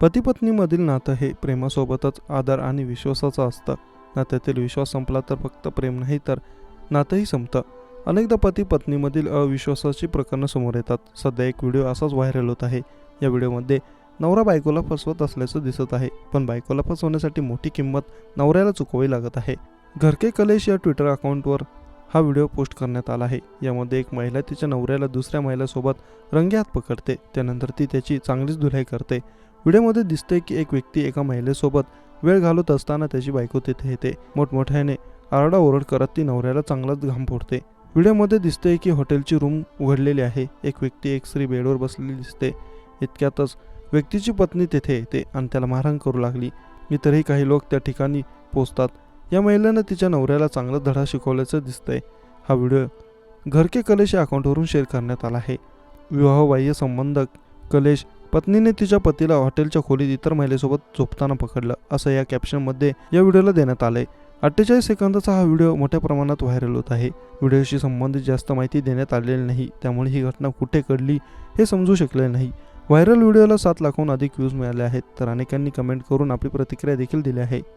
पतीपत्नीमधील नातं हे प्रेमासोबतच आदर आणि विश्वासाचं असतं. नात्यातील विश्वास संपला तर फक्त प्रेम नाही तर नातंही संपतं. अनेकदा पती पत्नीमधील अविश्वासाची प्रकरणं समोर येतात. सध्या एक व्हिडिओ असाच व्हायरल होत आहे. या व्हिडिओमध्ये नवरा बायकोला फसवत असल्याचं दिसत आहे. पण बायकोला फसवण्यासाठी मोठी किंमत नवऱ्याला चुकवावी लागत आहे. घरके कलेश या ट्विटर अकाउंटवर हा व्हिडिओ पोस्ट करण्यात आला आहे. यामध्ये एक महिला तिच्या नवऱ्याला दुसऱ्या महिलासोबत रंगे हात पकडते. त्यानंतर ती त्याची चांगलीच धुलाई करते. व्हिडिओमध्ये दिसते की एक व्यक्ती एका महिलेसोबत वेळ घालवत असताना त्याची बायको तिथे येते. मोठमोठ्याने आरडाओरड करत ती नवऱ्याला चांगलाच घाम फोडते. व्हिडिओमध्ये दिसतंय की हॉटेलची रूम उघडलेली आहे. एक व्यक्ती एक स्त्री बेडवर बसलेली दिसते. इतक्यातच व्यक्तीची पत्नी तेथे येते आणि त्याला मारहाण करू लागली. इतरही काही लोक त्या ठिकाणी पोचतात या महिलेनं तिच्या नवऱ्याला चांगला धडा शिकवल्याचं दिसतंय. हा व्हिडिओ घरके कलेश या अकाउंटवरून शेअर करण्यात आला आहे. विवाहबाह्य संबंध कलेश पत्नीने तिच्या पतीला हॉटेलच्या खोलीत इतर महिलेसोबत झोपताना पकडलं असं या कॅप्शनमध्ये या व्हिडिओला देण्यात आलंय. अठ्ठेचाळीस सेकंदाचा हा व्हिडिओ मोठ्या प्रमाणात व्हायरल होत आहे. व्हिडिओशी संबंधित जास्त माहिती देण्यात आलेली नाही त्यामुळे ही घटना कुठे घडली हे समजू शकले नाही. व्हायरल व्हिडिओला सात लाखाहून अधिक व्ह्यूज मिळाले आहेत तर अनेकांनी कमेंट करून आपली प्रतिक्रिया देखील दिली आहे.